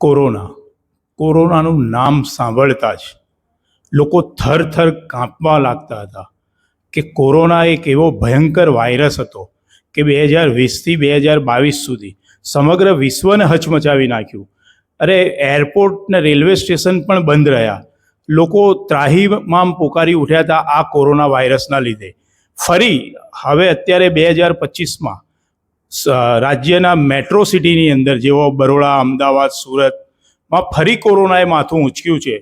Corona. કોરોનાનું નામ સાંભળતા જ લોકો થરથર કાંપવા લાગતા હતા કે કોરોના એક એવો ભયંકર વાયરસ હતો કે બે હજાર વીસથી બે હજાર બાવીસ સુધી સમગ્ર વિશ્વને હચમચાવી નાખ્યું. અરે એરપોર્ટ ને રેલવે સ્ટેશન પણ બંધ રહ્યા. લોકો ત્રાહીમામ પોકારી ઉઠ્યા હતા આ કોરોના વાયરસના લીધે. ફરી, હવે અત્યારે બે હજાર પચીસમાં રાજ્યના મેટ્રો સિટીની અંદર જેવો બરોડા, અમદાવાદ, સુરતમાં ફરી કોરોનાએ માથું ઊંચક્યું છે,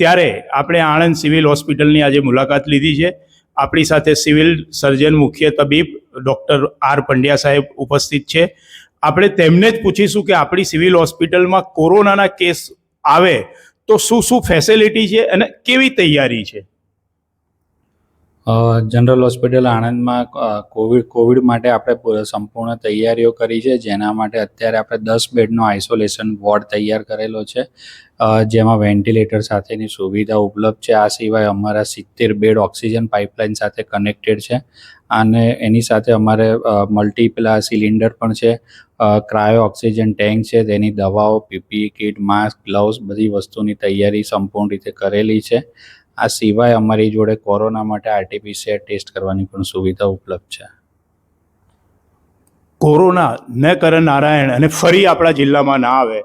ત્યારે આપણે આણંદ સિવિલ હોસ્પિટલની આજે મુલાકાત લીધી છે. આપણી સાથે સિવિલ સર્જન મુખ્ય તબીબ ડૉક્ટર આર પંડ્યા સાહેબ ઉપસ્થિત છે. આપણે તેમને જ પૂછીશું કે આપણી સિવિલ હોસ્પિટલમાં કોરોનાના કેસ આવે તો શું શું ફેસિલિટી છે અને કેવી તૈયારી છે? જનરલ હોસ્પિટલ આણંદમાં કોવિડ કોવિડ માટે આપણે સંપૂર્ણ તૈયારીઓ કરી છે. જેના માટે અત્યારે આપણે દસ બેડનો આઇસોલેશન વોર્ડ તૈયાર કરેલો છે. જેમાં વેન્ટિલેટર સાથેની સુવિધા ઉપલબ્ધ છે. આ સિવાય અમારા સિત્તેર બેડ ઓક્સિજન પાઇપલાઇન સાથે કનેક્ટેડ છે. અને એની સાથે અમારે મલ્ટી સિલિન્ડર પણ છે. ક્રાયો ઓક્સિજન ટેન્ક છે. તેની દવાઓ, પીપી કિટ માસ્ક ગ્લવ્સ બધી વસ્તુની તૈયારી સંપૂર્ણ રીતે કરેલી છે. આ સિવાય અમારી જોડે કોરોના માટે આરટીપીસીઆર ટેસ્ટ કરવાની પણ સુવિધા ઉપલબ્ધ છે. કોરોના ન કરે નારાયણ અને ફરી આપણા જિલ્લામાં ના આવે,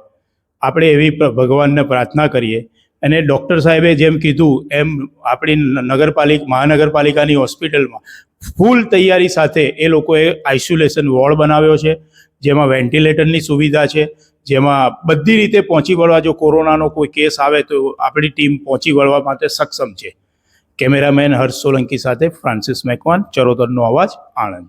આપણે એવી ભગવાનને પ્રાર્થના કરીએ. અને ડૉક્ટર સાહેબે જેમ કીધું, એમ આપણી નગરપાલિકા, મહાનગરપાલિકાની હોસ્પિટલમાં ફૂલ તૈયારી સાથે એ લોકોએ આઇસોલેશન વોર્ડ બનાવ્યો છે, જેમાં વેન્ટિલેટરની સુવિધા છે જેમાં બધી રીતે પહોંચી વળવા જો કોરોનાનો કોઈ કેસ આવે તો આપણી ટીમ પહોંચી વળવા માટે સક્ષમ છે. કેમેરામેન હર્ષ સોલંકી સાથે ફ્રાન્સિસ મેકવાન, ચરોતરનો અવાજ આણંદ.